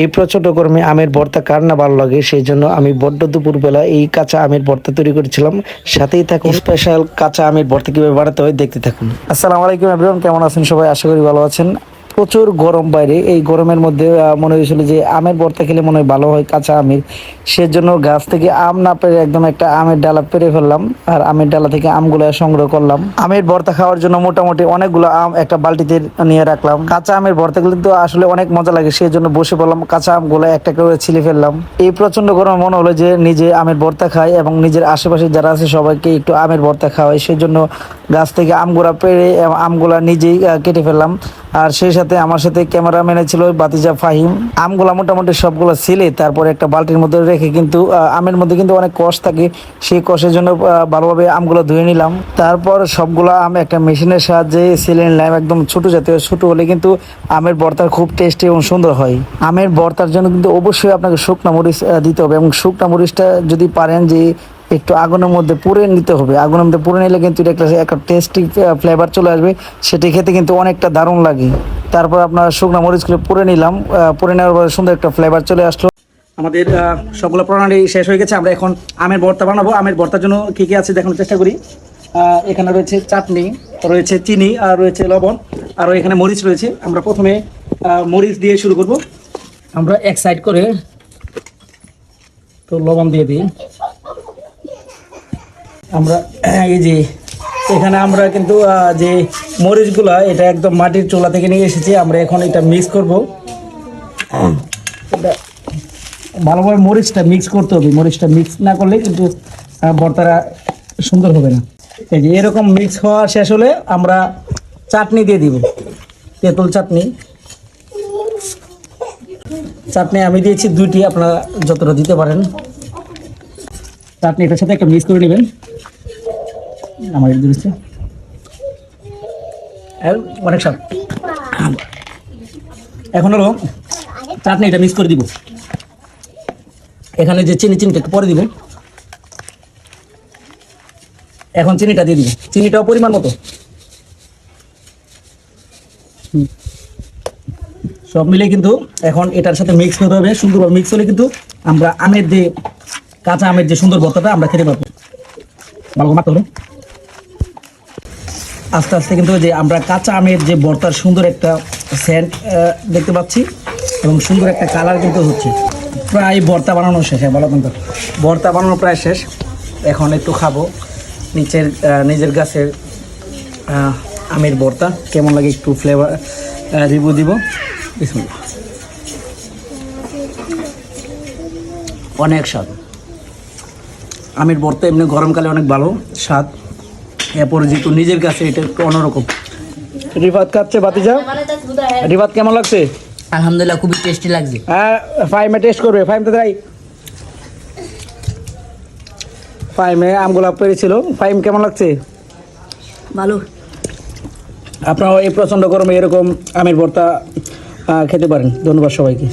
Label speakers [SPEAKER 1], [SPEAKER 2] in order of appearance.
[SPEAKER 1] এই প্রচণ্ড গরমে আমের ভর্তা কার না ভালো লাগে? সেই জন্য আমি বড্ড দুপুরবেলা এই কাঁচা আমের ভর্তা তৈরি করেছিলাম। সাথেই থাকুন। স্পেশাল কাঁচা আমের ভর্তা কীভাবে বাড়াতে হয় দেখতে থাকুন। আসসালামু আলাইকুম এভরিওয়ান কেমন আছেন সবাই? আশা করি ভালো আছেন। প্রচুর গরম বাইরে। এই গরমের মধ্যে মনে হয়েছিল যে আমের ভর্তা খেলে মনে হয় ভালো হয়, কাঁচা আমের। সেজন্য গাছ থেকে আম না পেরে একদম একটা আমের ডালা পেরে ফেললাম, আর আমের ডালা থেকে আমগুলো সংগ্রহ করলাম। আমের ভর্তা খাওয়ার জন্য মোটামুটি অনেকগুলো আম একটা বালতিতে নিয়ে রাখলাম। কাঁচা আমের ভর্তা গুলো তো আসলে অনেক মজা লাগে সেই জন্য বসে পড়লাম, কাঁচা আমগুলো একটা করে ছিলে ফেললাম। এই প্রচণ্ড গরম মনে হলো যে নিজে আমের ভর্তা খাই এবং নিজের আশেপাশে যারা আছে সবাইকে একটু আমের ভর্তা খাওয়াই। সেই জন্য গাছ থেকে আমগুলা পেরে আমগুলা নিজেই কেটে ফেললাম। আর সেই সাথে আমার সাথে ক্যামেরাম্যানে ছিল বাতিজা ফাহিম। আমগুলা মোটামুটি সবগুলো ছিলে তারপরে একটা বালতির মধ্যে রেখে কিন্তু আমের মধ্যে কিন্তু অনেক কষ থাকে। সেই কষের জন্য ভালোভাবে আমগুলো ধুয়ে নিলাম। তারপর সবগুলো আম একটা মেশিনের সাহায্যে ছিলে নিলাম একদম ছোট জাতীয়, ছোট হলে কিন্তু আমের ভর্তা খুব টেস্টি এবং সুন্দর হয়। আমের ভর্তার জন্য কিন্তু অবশ্যই আপনাকে শুকনা মরিচ দিতে হবে এবং শুকনা মরিচটা যদি পারেন যে একটু আগুনের মধ্যে পুড়ে নিতে হবে। আগুনের মধ্যে পুড়ে নিলে কিন্তু এটা একটা টেস্টি ফ্লেভার চলে আসবে। সেটি খেতে কিন্তু অনেকটা দারুণ লাগে। তারপর আপনার শুকনো মরিচগুলো পুড়ে নিলাম পুড়ে নেওয়ার পরে সুন্দর একটা ফ্লেভার চলে আসলো। আমাদের সবগুলো প্রণালী শেষ হয়ে গেছে, আমরা এখন আমের ভর্তা বানাবো। আমের ভর্তার জন্য কী কী আছে দেখানোর চেষ্টা করি। এখানে রয়েছে চাটনি, রয়েছে চিনি, আর রয়েছে লবণ, আর এখানে মরিচ রয়েছে। আমরা প্রথমে মরিচ দিয়ে শুরু করব। আমরা এক সাইড করে তো লবণ দিয়ে দিই। আমরা এই যে এখানে আমরা কিন্তু যে মরিচগুলো, এটা একদম মাটির চোলা থেকে নিয়ে এসেছি। আমরা এখন এটা মিক্স করব। এটা ভালোভাবে মরিচটা মিক্স করতে হবে। মরিচটা মিক্স না করলে কিন্তু ভর্তাটা সুন্দর হবে না। এই যে এরকম মিক্স হওয়া শেষ হলে আমরা চাটনি দিয়ে দিব। তেঁতুল চাটনি। চাটনি আমি দিয়েছি দুইটি, আপনারা যতটা দিতে পারেন। চাটনি এটার সাথে একটা মিক্স করে নেবেন। আমার দিচ্ছে। অনেক স্বাদ। এখন হলো, চাটনি এটা মিক্স করে দিব। এখানে যে চিনি চিনিটা একটু পরে দিব। এখন চিনিটা দিয়ে দিব। চিনিটাও পরিমাণ মতো। সব মিলে কিন্তু এখন এটার সাথে মিক্স করতে হবে। সুন্দরভাবে মিক্স হলে কিন্তু আমরা আমের যে, কাঁচা আমের যে সুন্দর ভর্তাটা আমরা খেতে পারব। ভালো হবে। আস্তে আস্তে কিন্তু যে আমরা কাঁচা আমের যে বর্তার সুন্দর একটা স্যান্ড দেখতে পাচ্ছি এবং সুন্দর একটা কালার কিন্তু হচ্ছে। প্রায় বর্তা বানানো শেষ হ্যাঁ বলো কিন্তু। ভর্তা বানানো প্রায় শেষ। এখন একটু খাব। নিচের নিজের গাছের আমের বর্তা। কেমন লাগে একটু ফ্লেভার রিভিউ দিব। অনেক স্বাদ। আমের বর্তা এমনি গরমকালে অনেক ভালো। স্বাদ। এরপরে যেহেতু নিজের কাছে এটা একটু অন্যরকম। রিফাত খাচ্ছে বাতিজা রিফাত কেমন লাগছে?
[SPEAKER 2] আলহামদুলিল্লাহ খুবই টেস্টি লাগছে।
[SPEAKER 1] হ্যাঁ ফাইমে টেস্ট করবে। ফাইম তো তাই ফাইমে আমগুলা পেরেছিল। ফাইম কেমন লাগছে?
[SPEAKER 2] ভালো।
[SPEAKER 1] আপনারাও এই প্রচণ্ড গরমে এরকম আমের ভর্তা খেতে পারেন। ধন্যবাদ সবাইকে।